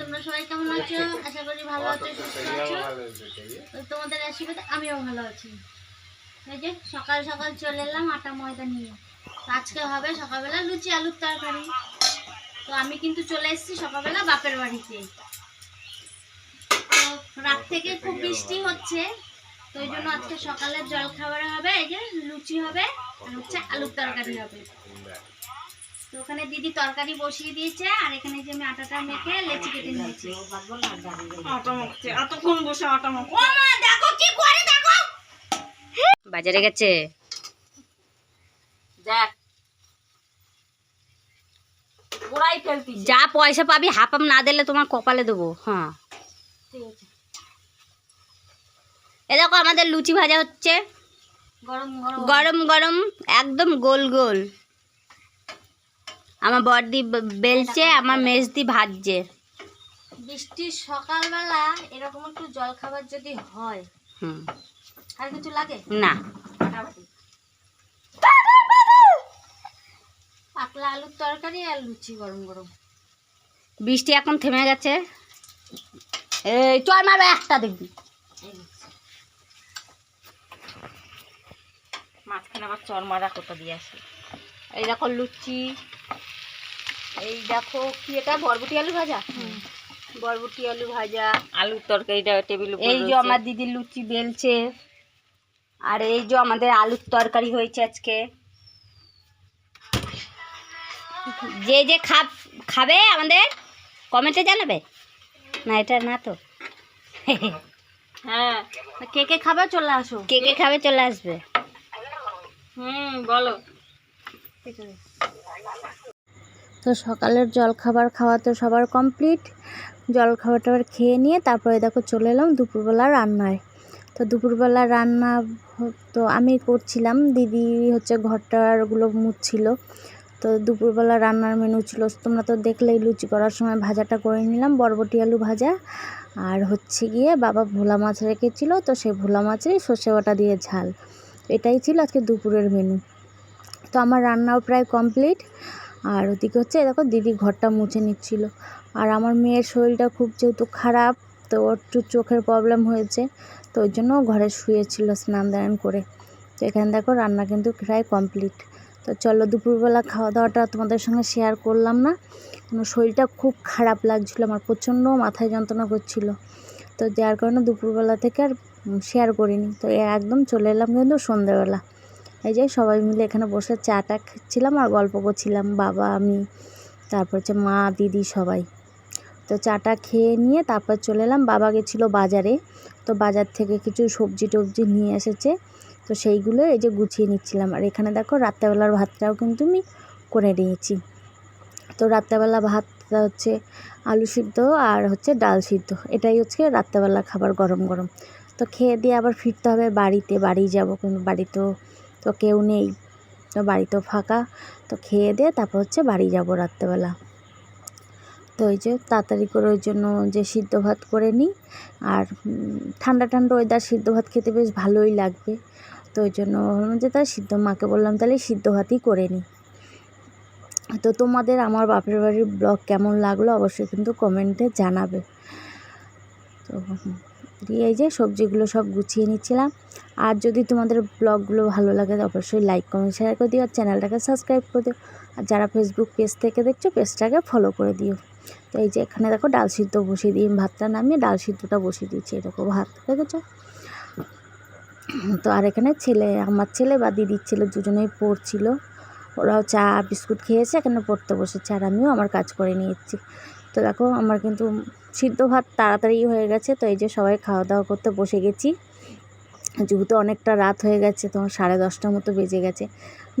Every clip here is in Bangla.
তোমরা সবাই কেমন আছো? আশা করি ভালো আছো সুস্থ আছো। তোমাদের আশীর্বাদে আমিও ভালো আছি। এই যে সকাল সকাল চলে এলাম আটা ময়দা নিয়ে। আজকে হবে সকালবেলা লুচি আলুর তরকারি। তো আমি কিন্তু চলে এসেছি সকালবেলা বাপের বাড়িতে। তো রাত থেকে খুব বৃষ্টি হচ্ছে। তো ওই জন্য আজকে সকালের জল খাবারে হবে এই যে লুচি হবে আর হচ্ছে আলুর তরকারি হবে। তো ওখানে দিদি তরকারি বসিয়ে দিয়েছে আর এখানে যে আমি আটাটা মেখে লেচি কেটে নিয়েছি। আটা মাখছে এতক্ষণ বসে আটা মাখ দেখো কি করে দেখো। বাজারে গেছে? দেখ। ওরাই ফেলতি যা পয়সা পাবি হাফাম না দিলে তোমার কপালে দেবো হ্যাঁ। ঠিক আছে। এ দেখো আমাদের লুচি ভাজা হচ্ছে। গরম গরম একদম গোল গোল। আমার বড়দি বেলছে আমার মেজদি ভাজছে। বৃষ্টির সকালবেলা এরকম একটু জল খাবার যদি হয় হুম। আর কিছু লাগে? না। পাতলা আলুর তরকারি আর লুচি গরম গরম। বৃষ্টি এখন থেমে গেছে। এই চল মারবে একটা দেখবি। মাঝখানে আবার চর মারা কোথা দিয়ে আসে। এই দেখো লুচি। এই দেখো কি এটা? বরবটি আলু ভাজা? বরবটি আলু ভাজা। আলুর তরকারিটা টেবিল এই যে আমার দিদি লুচি বেলছে। আর এই যে আমাদের আলুর তরকারি হয়েছে আজকে। যে যে খাব খাবে আমাদের কমেন্টে জানাবে। না এটা না তো। হ্যাঁ কে কে খাবে চলে আসো। কে কে খাবে চলে আসবে। হুম বলো। তো সকালের জল খাবার খাওয়া তো সবার কমপ্লিট। জল খাবার টাবার খেয়ে নিয়ে তারপরে দেখো চলে এলাম দুপুরবেলা রান্নায়। তো দুপুরবেলা রান্না তো আমি করছিলাম, দিদি হচ্ছে ঘরটারগুলো মুছছিল। তো দুপুরবেলা রান্নার মেনু ছিল, তোমরা তো দেখলেই লুচি করার সময় ভাজাটা করে নিলাম, বরবটি আলু ভাজা। আর হচ্ছে গিয়ে বাবা ভোলা মাছ রেখেছিল, তো সেই ভোলা মাছেরই সর্ষে বাটা দিয়ে ঝাল। এটাই ছিল আজকে দুপুরের মেনু তো আমার রান্নাও প্রায় কমপ্লিট। আর ওদিকে হচ্ছে দেখো দিদি ঘরটা মুছে নিচ্ছিল। আর আমার মেয়ের শরীরটা খুব যেহেতু খারাপ, তো ওর একটু চোখের প্রবলেম হয়েছে, তো ওই জন্য ঘরে শুয়েছিল স্নান দান করে। তো এখানে দেখো রান্না কিন্তু প্রায় কমপ্লিট তো চলো দুপুরবেলা খাওয়া দাওয়াটা তোমাদের সঙ্গে শেয়ার করলাম না। কারণ শরীরটা খুব খারাপ লাগছিল, আমার প্রচণ্ড মাথায় যন্ত্রণা করছিল। তো যার কারণে দুপুরবেলা থেকে আর শেয়ার করিনি। তো একদম চলে এলাম কিন্তু সন্ধ্যেবেলা। এই যে সবাই মিলে এখানে বসে চাটা খাচ্ছিলাম আর গল্প করছিলাম, বাবা, আমি, তারপর হচ্ছে মা, দিদি সবাই। তো চাটা খেয়ে নিয়ে তারপর চলে এলাম, বাবা গেছিল বাজারে। তো বাজার থেকে কিছু সবজি টবজি নিয়ে এসেছে। তো সেইগুলো এই যে গুছিয়ে নিচ্ছিলাম। আর এখানে দেখো রাত্রেবেলার ভাতটাও কিন্তু আমি করে নিয়েছি। তো রাত্রেবেলা ভাতটা হচ্ছে আলু সিদ্ধ আর হচ্ছে ডাল সিদ্ধ। এটাই হচ্ছে রাত্রেবেলা খাবার গরম গরম। তো খেয়ে দিয়ে আবার ফিরতে হবে বাড়িতে, বাড়ি যাব কিন্তু বাড়িতেও তো কেউ নেই। তো বাড়িতেও ফাঁকা। তো খেয়ে দিয়ে তারপর হচ্ছে বাড়ি যাব রাত্রেবেলা। তো ওই যে তাড়াতাড়ি করে ওই জন্য যে সিদ্ধ ভাত করে নিই। আর ঠান্ডা ঠান্ডা ওয়েদার সিদ্ধ ভাত খেতে বেশ ভালোই লাগবে। তো ওই জন্য যে তাহলে সিদ্ধ মাকে বললাম তাহলে সিদ্ধ ভাতই করে নিই। তো তোমাদের আমার বাপের বাড়ির ব্লগ কেমন লাগল অবশ্যই কিন্তু কমেন্টে জানাবে। তো দিয়ে এই যে সবজিগুলো সব গুছিয়ে নিচ্ছিলাম। আর যদি তোমাদের ব্লগগুলো ভালো লাগে অবশ্যই লাইক কমেন্ট শেয়ার করে দিও। আর চ্যানেলটাকে সাবস্ক্রাইব করে দিও। আর যারা ফেসবুক পেজ থেকে দেখছ পেজটাকে ফলো করে দিও। তো এই যে এখানে দেখো ডাল সিদ্ধ বসিয়ে দিই। ভাতটা নামিয়ে ডাল সিদ্ধটা বসিয়ে দিয়েছি এরকম ভাত, দেখেছ? তো আর এখানে ছেলে, আমার ছেলে বা দিদির ছেলে দুজনেই পড়ছিল। ওরাও চা, বিস্কুট খেয়েছে। এখানে পড়তে বসেছে। আর আমিও আমার কাজ করে নিয়েছি। তো দেখো, আমার কিন্তু সিদ্ধ ভাত তাড়াতাড়ি হয়ে গেছে, তো এই যে সবাই খাওয়া দাওয়া করতে বসে গেছি। যেহেতু অনেকটা রাত হয়ে গেছে তোমার সাড়ে দশটার মতো বেজে গেছে।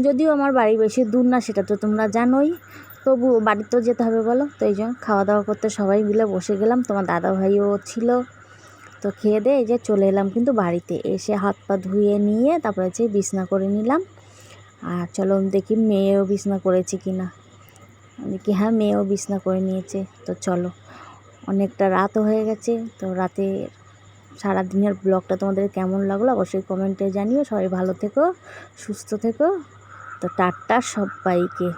যদিও আমার বাড়ি বেশি দূর না, সেটা তো তোমরা জানোই। তবু বাড়িতেও যেতে হবে বলো। তো এই জন্য খাওয়া দাওয়া করতে সবাই মিলে বসে গেলাম। তোমার দাদা ভাইও ছিল। তো খেয়ে দিয়ে এই যে চলে এলাম কিন্তু বাড়িতে। এসে হাত পা ধুয়ে নিয়ে তারপরে হচ্ছে বিছনা করে নিলাম। আর চলো দেখি মেয়েও বিছনা করেছে কি না দেখি হ্যাঁ মেয়েও বিছনা করে নিয়েছে। তো চলো। অনেকটা রাতও হয়ে গেছে। তো রাতে সারাদিনের ব্লগটা তোমাদের কেমন লাগল অবশ্যই কমেন্টে জানিও। সবাই ভালো থেকো, সুস্থ থেকো। তো টাটা সবাইকে।